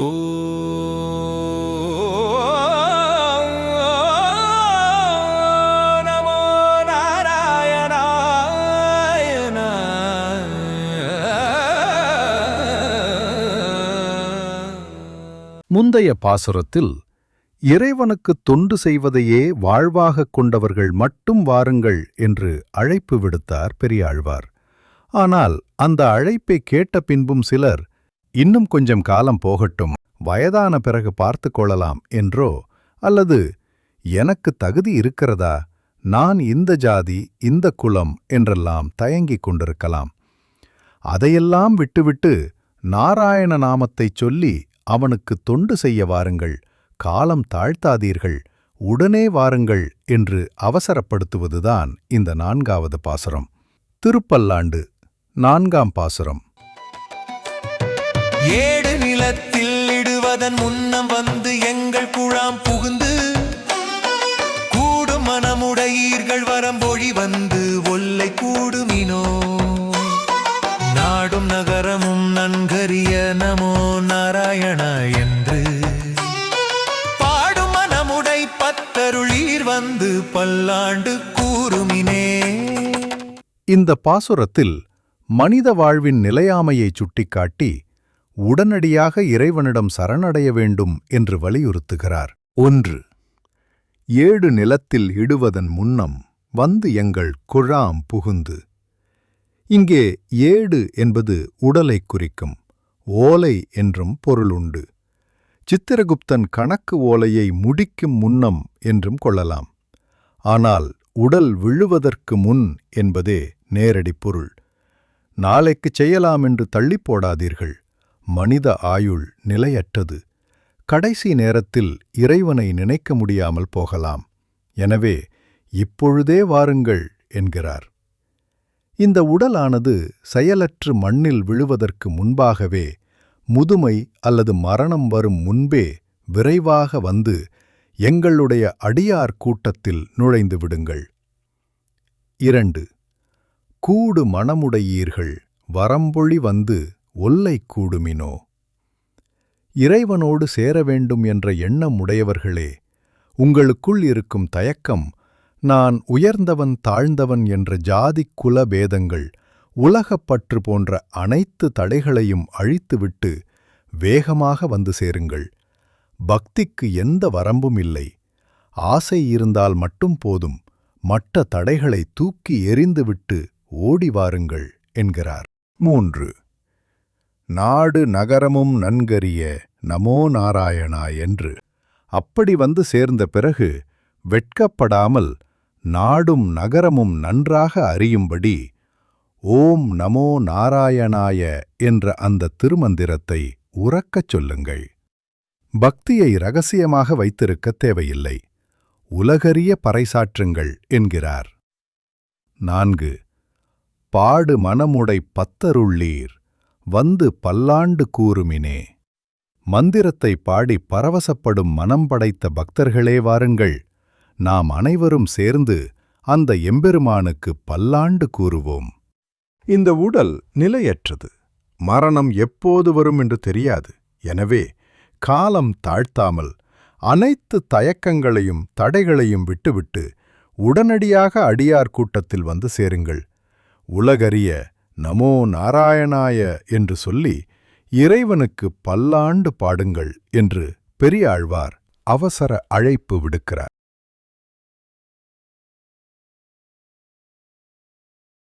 ஓ முந்தைய பாசுரத்தில் இறைவனுக்கு தொண்டு செய்வதையே வாழ்வாகக் கொண்டவர்கள் மட்டும் வாருங்கள் என்று அழைப்பு விடுத்தார் பெரியாழ்வார். ஆனால் அந்த அழைப்பை கேட்ட பின்பும் சிலர் இன்னும் கொஞ்சம் காலம் போகட்டும் வயதான பிறகு பார்த்துக் கொள்ளலாம் என்றோ அல்லது எனக்கு தகுதி இருக்கிறதா நான் இந்த ஜாதி இந்த குலம் என்றெல்லாம் தயங்கிக் கொண்டிருக்கலாம். அதையெல்லாம் விட்டுவிட்டு நாராயண நாமத்தைச் சொல்லி அவனுக்கு தொண்டு செய்ய வாருங்கள் காலம் தாழ்த்தாதீர்கள் உடனே வாருங்கள் என்று அவசரப்படுத்துவதுதான் இந்த நான்காவது பாசுரம். திருப்பல்லாண்டு நான்காம் பாசுரம். ஏடு நிலத்தில் இடுவதன் முன்னம் வந்து எங்கள் குழாம் புகுந்து கூடும் மனமுடையீர்கள் வரம்பொழி வந்து ஒல்லை கூடுமினோ? நாடும் நகரமும் நன்கரிய நமோ நாராயணா என்று. பாடும் மனமுடை பத்தருளீர் வந்து பல்லாண்டு கூறுமினே. இந்த பாசுரத்தில் மனித வாழ்வின் நிலையாமையை சுட்டிக்காட்டி உடனடியாக இறைவனிடம் சரணடைய வேண்டும் என்று வலியுறுத்துகிறார். ஒன்று ஏடு நிலத்தில் இடுவதன் முன்னம் வந்து எங்கள் குழாம் புகுந்து. இங்கே ஏடு என்பது உடலைக் குறிக்கும் ஓலை என்றும் பொருளுண்டு சித்திரகுப்தன் கணக்கு ஓலையை முடிக்கும் முன்னம் என்றும் கொள்ளலாம். ஆனால் உடல் விழுவதற்கு முன் என்பதே நேரடி பொருள். நாளைக்குச் செய்யலாம் என்று தள்ளிப் போடாதீர்கள். மனித ஆயுள் நிலையற்றது. கடைசி நேரத்தில் இறைவனை நினைக்க முடியாமல் போகலாம். எனவே இப்பொழுதே வாருங்கள் என்கிறார். இந்த உடலானது செயலற்று மண்ணில் விழுவதற்கு முன்பாகவே முதுமை அல்லது மரணம் வரும் முன்பே விரைவாக வந்து எங்களுடைய அடியார் கூட்டத்தில் நுழைந்து விடுங்கள். இரண்டு கூடு மணமுடையீர்கள் வரம்பொழி வந்து ஒல்லை கூடுமினோ? இறைவனோடு சேர வேண்டும் என்ற எண்ணம் உடையவர்களே உங்களுக்குள் இருக்கும் தயக்கம் நான் உயர்ந்தவன் தாழ்ந்தவன் என்ற ஜாதிக் குல பேதங்கள் உலகப்பற்று போன்ற அனைத்து தடைகளையும் அழித்துவிட்டு வேகமாக வந்து சேருங்கள். பக்திக்கு எந்த வரம்பும் இல்லை. ஆசை இருந்தால் மட்டும் போதும். மற்ற தடைகளை தூக்கி எறிந்துவிட்டு ஓடி வாருங்கள் என்கிறார். மூன்று. நாடு நகரமும் நன்கறிய நமோ நாராயணா என்று அப்படி வந்து சேர்ந்த பிறகு வெட்கப்படாமல் நாடும் நகரமும் நன்றாக அறியும்படி ஓம் நமோ நாராயணாய என்ற அந்த திருமந்திரத்தை உறக்கச் சொல்லுங்கள். பக்தியை ரகசியமாக வைத்திருக்கத் தேவையில்லை. உலகறிய பறைசாற்றுங்கள் என்கிறார். நான்கு. பாடு மனமுடை பத்தருள்ளீர். வந்து பல்லாண்டு கூறுமினே. மந்திரத்தை பாடி பரவசப்படும் மனம் படைத்த பக்தர்களே வாருங்கள். நாம் அனைவரும் சேர்ந்து அந்த எம்பெருமானுக்கு பல்லாண்டு கூறுவோம். இந்த உடல் நிலையற்றது. மரணம் எப்போது வரும் என்று தெரியாது. எனவே காலம் தாழ்த்தாமல் அனைத்து தயக்கங்களையும் தடைகளையும் விட்டுவிட்டு உடனடியாக அடியார் கூட்டத்தில் வந்து சேருங்கள். உலகறிய நமோ நாராயணாய என்று சொல்லி இறைவனுக்கு பல்லாண்டு பாடுங்கள் என்று பெரியாழ்வார் அவசர அழைப்பு விடுக்கிறார்.